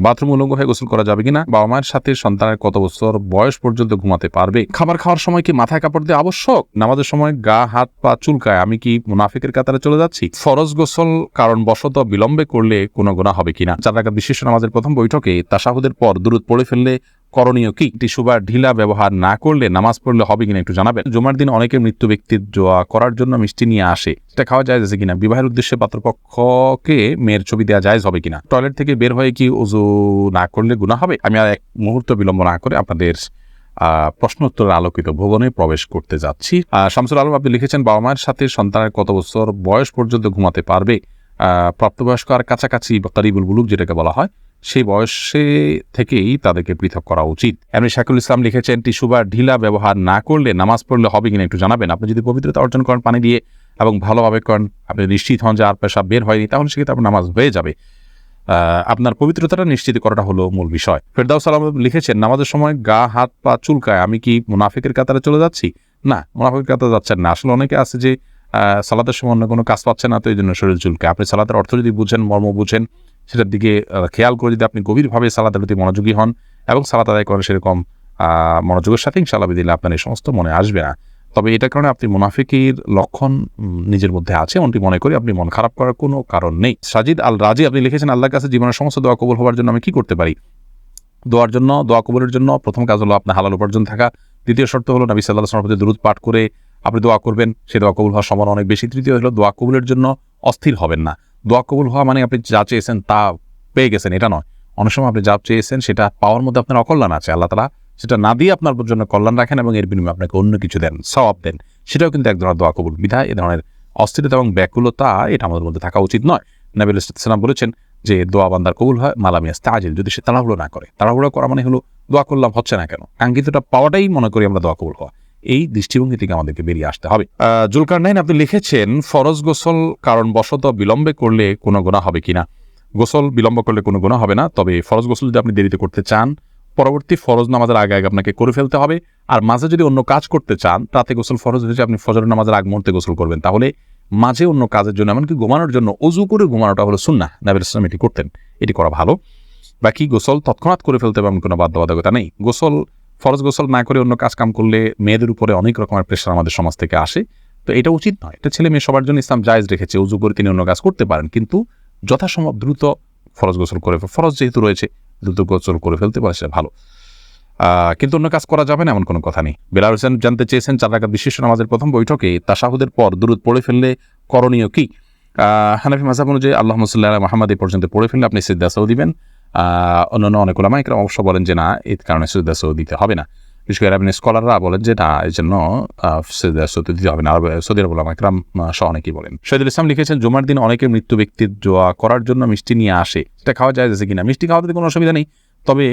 Bathroom উলঙ্গ হয়ে গোসল করা যাবে কিনা? বাবা মায়ের সাথে সন্তানের কত বছর বয়স পর্যন্ত ঘুমাতে পারবে? খাবার খাওয়ার সময় কি মাথায় কাপড় দিয়ে আবশ্যক? নামাজের সময় গা, হাত, পা চুলকায় আমি কি মুনাফিকের কাতারে চলে যাচ্ছি? ফরজ গোসল কারণ বশত বিলম্বে করলে কোনো গোনা হবে কিনা? চার রাকাত বিশিষ্ট নামাজের প্রথম বৈঠকে তাসাহুদের পর দূরত পড়ে ফেললে করণীয় কি? টিস্যু বা ঢিলা ব্যবহার না করলে নামাজ পড়লে হবে কিনা একটু জানাবেন। জুমার দিন অনেকে মৃত্যু ব্যক্তির জোয়া করার জন্য মিষ্টি নিয়ে আসে। সেটা খাওয়া যায় কিনা? বিবাহের উদ্দেশ্যে পাত্রপক্ষকে মেয়ের ছবি দেওয়া যায় হবে কিনা? টয়লেট থেকে বের হয়ে কি উজু না করলে গুণা হবে? আমি আর এক মুহূর্ত বিলম্ব না করে আপনাদের প্রশ্ন উত্তরের আলোকিত ভবনে প্রবেশ করতে যাচ্ছি। শামসুল আলম, আপনি লিখেছেন, বাবা মায়ের সাথে সন্তানের কত বছর বয়স পর্যন্ত ঘুমাতে পারবে? প্রাপ্তবয়স্ক আর কাছাকাছি বা কারিবুল বুলুক যেটাকে বলা হয়। সেই বয়সে থেকেই তাদেরকে পৃথক করা উচিত। এমনি শাকুল ইসলাম লিখেছেন, টিস্যু বা ঢিলা ব্যবহার না করলে নামাজ পড়লে হবে কিনা একটু জানাবেন। আপনি যদি পবিত্রতা অর্জন করেন পানি দিয়ে এবং ভালোভাবে করেন, আপনি নিশ্চিত হন যে আর পেশা বের হয়নি, তাহলে সেক্ষেত্রে আপনার নামাজ হয়ে যাবে। আপনার পবিত্রতাটা নিশ্চিত করাটা হলো মূল বিষয়। ফেরদাউস সালাম লিখেছেন, নামাজের সময় গা, হাত, পা চুলকায়, আমি কি মুনাফিকের কাতারে চলে যাচ্ছি? না, মুনাফিকের কাতারে যাচ্ছেন না। আসলে অনেকে আছে যে সালাতের সময় অন্য কোনো কাজ পাচ্ছে না, তো এই জন্য শরীর চুলকায় আপনি সালাতের অর্থ যদি বুঝেন, মর্ম বুঝেন, সেটার দিকে খেয়াল করে যদি আপনি গভীরভাবে সালাতের প্রতি মনোযোগী হন এবং সালাত আদায় করেন সেরকম মনোযোগের সাথে, ইনশাআল্লাহ দিলে আপনার এই সমস্ত মনে আসবে না। তবে এটার কারণে আপনি মুনাফিকের লক্ষণ নিজের মধ্যে আছে, এমনটি মনে করি আপনি মন খারাপ করার কোনো কারণ নেই। সাজিদ আল রাজি আপনি লিখেছেন, আল্লাহর কাছে জীবনের সমস্ত দোয়া কবুল হওয়ার জন্য আমি কি করতে পারি? দোয়ার জন্য, দোয়া কবুলের জন্য প্রথম কাজ হলো আপনার হালাল উপার্জন থাকা। দ্বিতীয় শর্ত হলো নবী সাল্লাহ প্রতি দূরত পাঠ করে আপনি দোয়া করবেন, সে দোয়া কবুল হওয়ার সম্ভাবনা অনেক বেশি। তৃতীয় হলো, দোয়া কবুলের জন্য অস্থির হবেন না। দোয়া কবুল হওয়া মানে আপনি যা চেয়েছেন তা পেয়ে গেছেন, এটা নয়। অনেক সময় আপনি যা চেয়েছেন সেটা পাওয়ার মধ্যে আপনার অকল্যাণ আছে। আল্লাহ তালা সেটা না দিয়ে আপনার জন্য কল্যাণ রাখেন এবং এর বিনিময়ে আপনাকে অন্য কিছু দেন, সওয়াব দেন। সেটাও কিন্তু এক ধরনের দোয়া কবুল। বিধায় এ ধরনের অস্থিরতা এবং ব্যাকুলতা, এটা আমাদের মধ্যে থাকা উচিত নয়। নবীল ইসলাম বলেছেন যে, দোয়া বান্দার কবুল হয় মালামিয়াস তাজিল যদি সে তাড়াহুড়ো না করে। তাড়াহুড়ো করা মানে হলো, দোয়া করলাম হচ্ছে না কেন? কাঙ্ক্ষিতটা পাওয়াটাই মনে করি আমরা দোয়া কবুল হওয়া। এই দৃষ্টিভঙ্গি থেকে আমাদেরকে বেরিয়ে আসতে হবে। জুলকার নাইন, আপনি লিখেছেন, ফরজ গোসল কারণ বশত বিলম্বে করলে কোনো গুণা হবে কিনা? গোসল বিলম্ব করলে কোনো গুণা হবে না, তবে ফরজ গোসল যদি আপনি দেরিতে করতে চান, পরবর্তী ফরজ নামাজের আগে আগে আপনাকে করে ফেলতে হবে। আর মাঝে যদি অন্য কাজ করতে চান, রাতে গোসল ফরজ হয়েছে, আপনি ফজর নামাজের আগ মুহূর্তে গোসল করবেন। তাহলে মাঝে অন্য কাজের জন্য, এমনকি ঘুমানোর জন্য অজু করে ঘুমানোটা হলো সুন্না নাবিল ইসলাম এটি করতেন। এটি করা ভালো। বাকি গোসল তৎক্ষণাৎ করে ফেলতে হবে, এমন কোনো বাধ্যবাধকতা নেই। গোসল ফরজ গোসল না করে অন্য কাজ কাম করলে মেয়েদের উপরে অনেক রকমের প্রেশার আমাদের সমাজ থেকে আসে। তো এটা উচিত নয়। এটা ছেলে মেয়ে সবার জন্য ইসলাম জায়েজ রেখেছে। উজু করে তিনি অন্য কাজ করতে পারেন। কিন্তু যথাসম্ভব দ্রুত ফরজ গোসল করে ফরজ যেহেতু রয়েছে, দ্রুত গোসল করে ফেলতে পারে সেটা ভালো। কিন্তু অন্য কাজ করা যাবে না এমন কোনো কথা নেই। বেলাল হোসেন জানতে চেয়েছেন, চার রাকাত বিশিষ্ট নামাজের প্রথম বৈঠকে তাসাহুদের পর দূরত পড়ে ফেললে করণীয় কি? হানাফি মাসাব অনুযায়ী আল্লাহ মুসাল্লাহ মাহমাদ এই পর্যন্ত পড়ে ফেললে আপনি সিদ্দাসাও দিবেন। অন্যান্য অনেক ওলামা একরাম অবশ্য বলেন যে না, এর কারণে সিদ্দাসাও দিতে হবে না। বিশেষ করে আপনি স্কলাররা বলেন যে না এই জন্য সিদ্দাসাও দিতে হবে না। আর সৌদি আরব ওলামা একরাম সহ অনেকেই বলেন। শহীদুল ইসলাম লিখেছেন, জুমার দিন অনেকের মৃত্যু ব্যক্তির জোয়া করার জন্য মিষ্টি নিয়ে আসে। সেটা খাওয়া যায় যে কিনা? মিষ্টি খাওয়াতে কোনো অসুবিধা নেই। তবে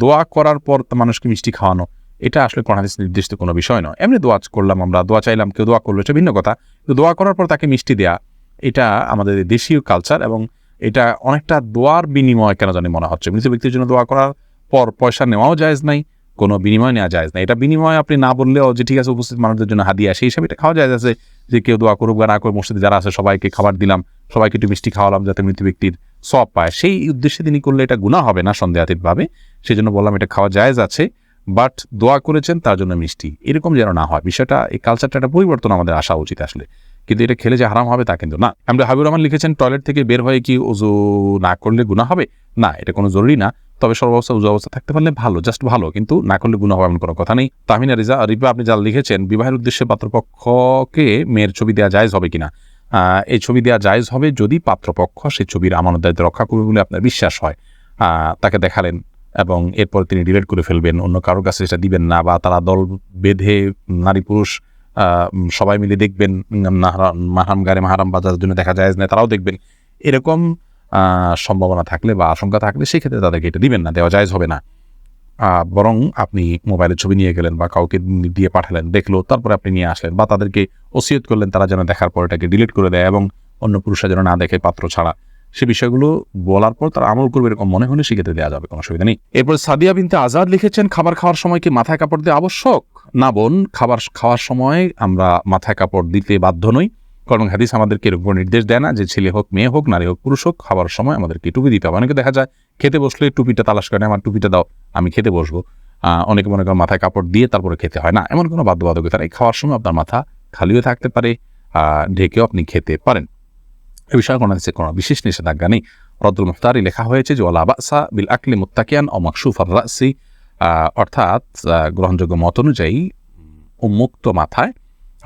দোয়া করার পর মানুষকে মিষ্টি খাওয়ানো, এটা আসলে কোরআন নির্দিষ্ট কোনো বিষয় নয়। এমনি দোয়া করলাম আমরা, দোয়া চাইলাম, কেউ দোয়া করল, এটা ভিন্ন কথা। দোয়া করার পর তাকে মিষ্টি দেয়া, এটা আমাদের দেশীয় কালচার এবং এটা অনেকটা দোয়ার বিনিময় কেন জানি মনে হচ্ছে। মৃত ব্যক্তির জন্য দোয়া করার পর পয়সা নেওয়াও জায়েজ নাই, কোনো বিনিময় নেওয়া যায় না এটা বিনিময় আপনি না বললেও যে ঠিক আছে, উপস্থিত মানুষদের জন্য হাদিয়া সেই হিসাবে এটা খাওয়া যায় আছে যে কেউ দোয়া করুক বা না করে মসজিদে যারা আছে সবাইকে খাবার দিলাম, সবাইকে একটু মিষ্টি খাওয়ালাম যাতে মৃত ব্যক্তির সব পায়। সেই উদ্দেশ্যে তিনি করলে এটা গুণা হবে না সন্দেহাতীতভাবে। সেই জন্য বললাম এটা খাওয়া জায়েজ আছে, বাট দোয়া করেছেন তার জন্য মিষ্টি। এরকম যেন না হয়। বিষয়টা, এই কালচারটা একটা পরিবর্তন আমাদের আসা উচিত আসলে। কিন্তু এটা খেলে যে হারাম হবে তা কিন্তু না। আমরা হাবিবুর রহমান লিখেছেন, টয়লেট থেকে বের হয়ে কি উজু না করলে গুণা হবে? না, এটা কোনো জরুরি না। তবে সর্বাবস্থা উজু অবস্থা থাকতে পারলে ভালো জাস্ট ভালো, কিন্তু না করলে গুণা হবে এমন কোনো কথা নেই। তাহমিনা রিজা, রিপা, আপনি যা লিখেছেন, বিবাহের উদ্দেশ্যে পাত্রপক্ষকে মেয়ের ছবি দেওয়া জায়েজ হবে কিনা? এই ছবি দেওয়া জায়েজ হবে যদি পাত্রপক্ষ সেই ছবির আমানত দায়িত্ব রক্ষা করবে বলে আপনার বিশ্বাস হয়। তাকে দেখালেন এবং এরপর তিনি ডিলেট করে ফেলবেন। অন্য কারোর কাছে সেটা দিবেন না বা তারা দল বেঁধে নারী পুরুষ সবাই মিলে দেখবেন মাহারাম গারে মাহারাম বাজারের জন্য দেখা যায় না তারাও দেখবেন। এরকম সম্ভাবনা থাকলে বা আশঙ্কা থাকলে সেক্ষেত্রে তাদেরকে এটা দিবেন না, দেওয়া জায়জ হবে না। বরং আপনি মোবাইলের ছবি নিয়ে গেলেন বা কাউকে দিয়ে পাঠালেন, দেখল, তারপরে আপনি নিয়ে আসলেন বা তাদেরকে ওসিয়ত করলেন, তারা যেন দেখার পর এটাকে ডিলিট করে দেয় এবং অন্য পুরুষরা যেন না দেখে পাত্র ছাড়া। সে বিষয়গুলো বলার পর তারা আমল করবে এরকম মনে হলে সেক্ষেত্রে দেওয়া যাবে, কোনো অসুবিধা নেই। এরপর সাদিয়া বিনতে আজাদ লিখেছেন, খাবার খাওয়ার সময় কি মাথায় কাপড় দেওয়া আবশ্যক? না বোন, খাবার খাওয়ার সময় আমরা মাথায় কাপড় দিতে বাধ্য নই। কারণ হাদিস আমাদেরকে এরকম নির্দেশ দেয় না যে ছেলে হোক, মেয়ে হোক, নারী হোক, পুরুষ হোক, খাবার সময় আমাদেরকে টুপি দিতে হবে। অনেকে দেখা যায়, খেতে বসলে টুপিটা তালাশ করে, আমার টুপিটা দাও, আমি খেতে বসবো। অনেকে মনে করেন মাথায় কাপড় দিয়ে তারপরে খেতে হয় না। এমন কোনো বাধ্যবাধকতা নেই। খাওয়ার সময় আপনার মাথা খালিও থাকতে পারে ঢেকেও আপনি খেতে পারেন। এ বিষয়ে কোনো হাদিসে কোনো বিশেষ নিষেধাজ্ঞা নেই। রদ্দুল মুখতারি লেখা হয়েছে যে ওলা বাসা বিল আকলি মুত্তাকিয়ান ও মাকসুফ আর রাসি অর্থাৎ গ্রহণযোগ্য মত অনুযায়ী উন্মুক্ত মাথায়,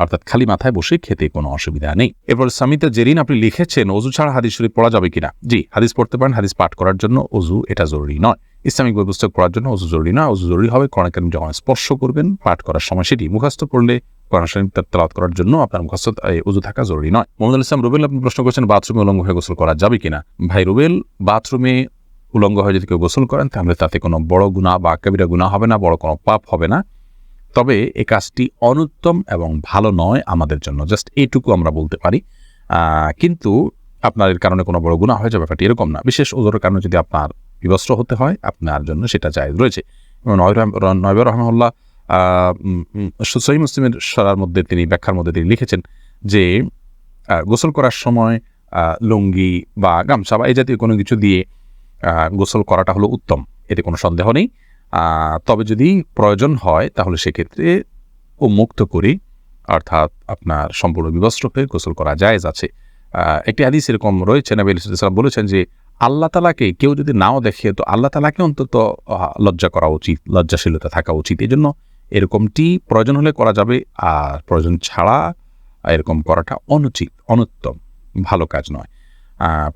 অর্থাৎ খালি মাথায় বসে খেতে কোনো অসুবিধা নেই। এরপর সামিতা জেরিন আপনি লিখেছেন অজু ছাড়া হাদিস শরীফ পড়া যাবে কিনা? জি, হাদিস পড়তে পারেন, হাদিস পাঠ করার জন্য অজু এটা জরুরি নয়। ইসলামিক বই পুস্তক পড়ার জন্য অজু জরুরি নয় অজু জরুরি হবে কারিম যখন স্পর্শ করবেন, পাঠ করার সময় সেটি মুখস্থ করলে করার জন্য আপনার মুখস্থ অজু থাকা জরুরি নয়। মোহাম্মদ ইসলাম, রুবেল, আপনি প্রশ্ন করছেন বাথরুমে উলঙ্গ হয়ে গোসল করা যাবে কিনা? ভাই রুবেল, বাথরুমে উলঙ্গ হয়ে যদি কেউ গোসল করেন, তাহলে তাতে কোনো বড় গুণা বা কবিরা গুণা হবে না, বড় কোনো পাপ হবে না। তবে এই কাজটি অনুত্তম এবং ভালো নয় আমাদের জন্য। জাস্ট এইটুকু আমরা বলতে পারি। কিন্তু আপনার এর কারণে কোনো বড় গুণা হয়ে যাবে ব্যাপারটি এরকম না। বিশেষ ওজোরের কারণে যদি আপনার বিবস্ত্র হতে হয়, আপনার জন্য সেটা জায়েজ রয়েছে। এবং নয়ব সই মুসলিমের সরার মধ্যে তিনি, ব্যাখ্যার মধ্যে তিনি লিখেছেন যে গোসল করার সময় লুঙ্গি বা গামছা বা এই জাতীয় কোনো কিছু দিয়ে গোসল করাটা হলো উত্তম। এতে কোনো সন্দেহ নেই। তবে যদি প্রয়োজন হয়, তাহলে সেক্ষেত্রে উন্মুক্ত করি, অর্থাৎ আপনার সম্পূর্ণ বিবস্ত্র হয়ে গোসল করা জায়েজ আছে। একটি হাদিস এরকম রয়েছে, নবী সাল্লাম বলেছেন যে, আল্লাহ তালাকে কেউ যদি নাও দেখে, তো আল্লাহ তালাকে অন্তত লজ্জা করা উচিত, লজ্জাশীলতা থাকা উচিত। এই জন্য এরকমটি প্রয়োজন হলে করা যাবে, আর প্রয়োজন ছাড়া এরকম করাটা অনুচিত, অনুত্তম, ভালো কাজ নয়।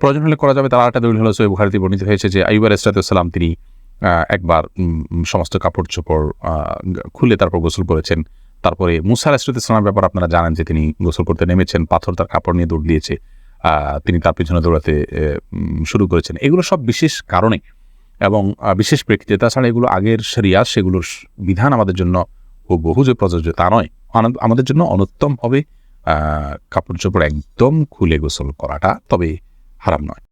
প্রয়োজন হলে করা যাবে তার একটা দলিল হলো সৈব ভারতী বর্ণিত হয়েছে যে আইবার ইসরাতুসাল্লাম তিনি একবার সমস্ত কাপড় চোপড় খুলে তারপর গোসল করেছেন। তারপরে মুসার ইসরাতুসাল্লামের ব্যাপার আপনারা জানেন যে তিনি গোসল করতে নেমেছেন, পাথর তার কাপড় নিয়ে দৌড় দিয়েছে তিনি তার পিছনে দৌড়াতে শুরু করেছেন। এগুলো সব বিশেষ কারণে এবং বিশেষ প্রেক্ষিতে তাছাড়া এগুলো আগের সেরিয়া সেগুলোর বিধান আমাদের জন্য ও বহু যে প্রযোজ্য তা নয়। আমাদের জন্য অনুত্তম হবে কাপড় চোপড় একদম খুলে গোসল করাটা, তবে হারাম নয়।